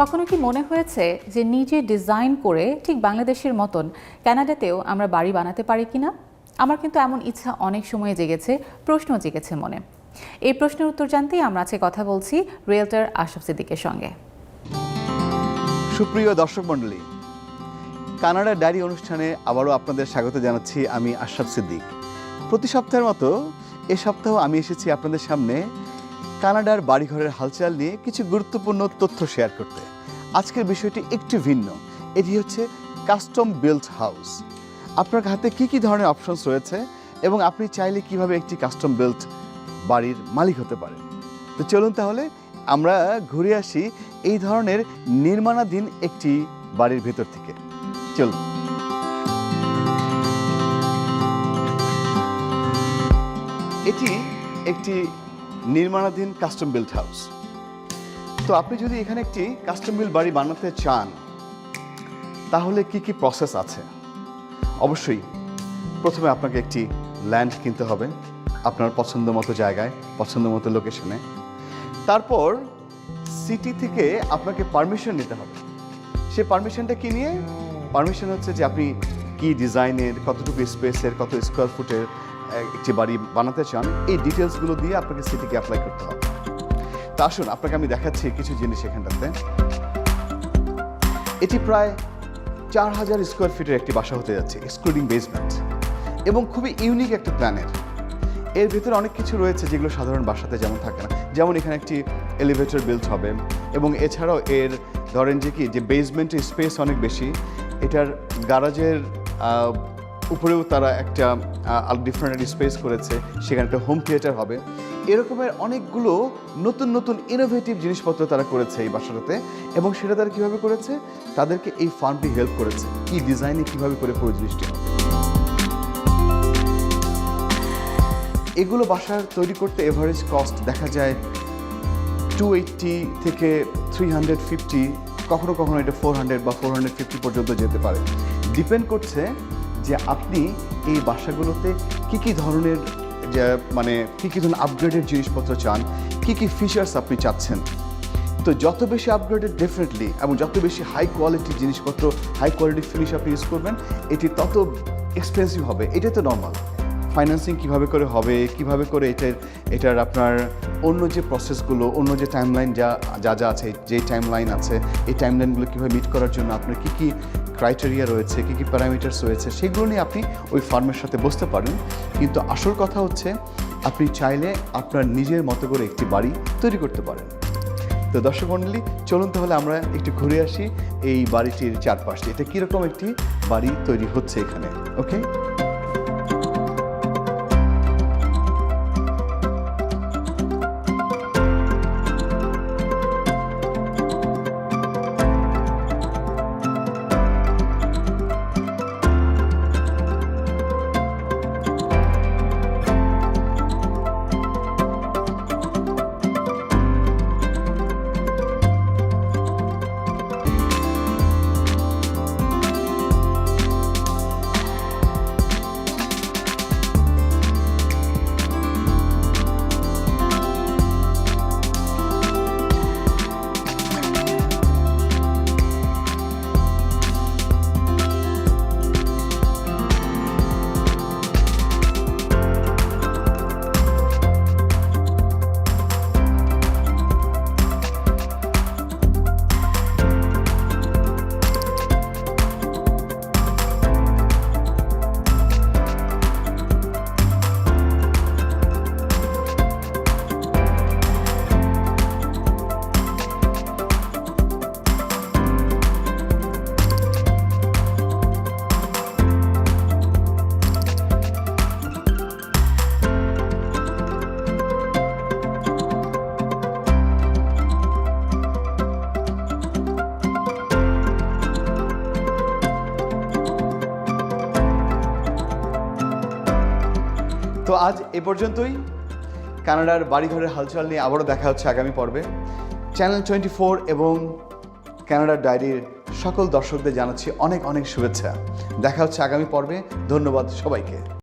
কখনো কি মনে হয়েছে যে নিজে ডিজাইন করে ঠিক বাংলাদেশের মতন কানাডাতেও আমরা বাড়ি বানাতে পারি কিনা? আমার কিন্তু এমন ইচ্ছা অনেক সময় জেগেছে, প্রশ্ন জেগেছে মনে। এই প্রশ্নের উত্তর জানতেই আমরা আজকে কথা বলছি রিয়েলটার আশরাফ সিদ্দিকের সঙ্গে। সুপ্রিয় দর্শক মণ্ডলী, কানাডা ডায়েরি অনুষ্ঠানে আবারও আপনাদের স্বাগত জানাচ্ছি আমি আশরাফ সিদ্দিক। প্রতি সপ্তাহের মতো এ সপ্তাহ আমি এসেছি আপনাদের সামনে কানাডার বাড়িঘরের হালচাল নিয়ে কিছু গুরুত্বপূর্ণ তথ্য শেয়ার করতে। আজকের বিষয়টি একটু ভিন্ন। এটি হচ্ছে কাস্টম বিল্ট হাউস। আপনার হাতে কি কি ধরনের অপশনস রয়েছে এবং আপনি চাইলে কীভাবে একটি কাস্টম বিল্ট বাড়ির মালিক হতে পারেন? তো চলুন তাহলে আমরা ঘুরে আসি এই ধরনের নির্মাণাধীন একটি বাড়ির ভেতর থেকে। চলুন। এটি একটি নির্মাণাধীন কাস্টম বিল্ট হাউস তো আপনি যদি এখানে একটি কাস্টম বিল্ট বাড়ি বানাতে চান, তাহলে কি কি প্রসেস আছে? অবশ্যই প্রথমে আপনাকে একটি ল্যান্ড কিনতে হবে, আপনার পছন্দ মতো জায়গায়, পছন্দ মতো লোকেশনে তারপর সিটি থেকে আপনাকে পারমিশন নিতে হবে। সে পারমিশনটা কি নিয়ে? পারমিশন হচ্ছে যে আপনি কি ডিজাইনের, কতটুকু স্পেসের, কত স্কোয়ার ফুটের একটি বাড়ি বানাতে চান, এই ডিটেলসগুলো দিয়ে আপনাকে সিটিকে অ্যাপ্লাই করতে হবে। তা আসুন, আপনাকে আমি দেখাচ্ছি কিছু জিনিস এখানটাতে। এটি প্রায় চার হাজার স্কোয়ার ফিটের একটি বাসা হতে যাচ্ছে এক্সক্লুডিং বেসমেন্ট এবং খুবই ইউনিক একটা প্ল্যানের। এর ভিতরে অনেক কিছু রয়েছে যেগুলো সাধারণ বাসাতে যেমন থাকে না। যেমন এখানে একটি এলিভেটর বিল্ড হবে এবং এছাড়াও এর, ধরেন যে কি, যে বেসমেন্টের স্পেস অনেক বেশি, এটার গ্যারাজের উপরেও তারা একটা ডিফারেন্ট স্পেস করেছে, সেখানে একটা হোম থিয়েটার হবে। এরকমের অনেকগুলো নতুন নতুন ইনোভেটিভ জিনিসপত্র তারা করেছে এই বাসাটাতে, এবং সেটা তারা কীভাবে করেছে? তাদেরকে এই ফার্মটি হেল্প করেছে। কি ডিজাইনে কীভাবে করে পুরো জিনিসটি এগুলো বাসার তৈরি করতে এভারেজ কস্ট দেখা যায় টু এইটটি থেকে থ্রি হান্ড্রেড ফিফটি কখনো কখনো এটা ফোর হান্ড্রেড বা ফোর হান্ড্রেড ফিফটি পর্যন্ত যেতে পারে। ডিপেন্ড করছে যে আপনি এই বাসাগুলোতে কি কি ধরনের, যে মানে কী কী ধরনের আপগ্রেডেড জিনিসপত্র চান, কি কি ফিচার্স আপনি চাচ্ছেন। তো যত বেশি আপগ্রেডেড ডেফিনেটলি এবং যত বেশি হাই কোয়ালিটির জিনিসপত্র হাই কোয়ালিটি ফিনিশ আপনি ইউজ করবেন, এটি তত এক্সপেন্সিভ হবে। এটাই তো নর্মাল ফাইন্যান্সিং কীভাবে করে হবে, কীভাবে করে এটার এটার আপনার অন্য যে প্রসেসগুলো অন্য যে টাইমলাইন যা যা যা আছে, যে টাইমলাইন আছে, এই টাইমলাইনগুলো কীভাবে মিট করার জন্য আপনার কী কী ক্রাইটেরিয়া রয়েছে, কী কী প্যারামিটার্স রয়েছে, সেগুলো নিয়ে আপনি ওই ফার্মের সাথে বসতে পারেন। কিন্তু আসল কথা হচ্ছে, আপনি চাইলে আপনার নিজের মতো করে একটি বাড়ি তৈরি করতে পারেন। তো দর্শক মণ্ডলী, চলুন তাহলে আমরা একটু ঘুরে আসি এই বাড়িটির চারপাশে। এটা কীরকম একটি বাড়ি তৈরি হচ্ছে এখানে ওকে তো আজ এ পর্যন্তই। কানাডার বাড়িঘরের হালচাল নিয়ে আবারও দেখা হচ্ছে আগামী পর্বে। চ্যানেল টোয়েন্টি ফোর এবং কানাডার ডায়েরির সকল দর্শকদের জানাচ্ছি অনেক অনেক শুভেচ্ছা। দেখা হচ্ছে আগামী পর্বে। ধন্যবাদ সবাইকে।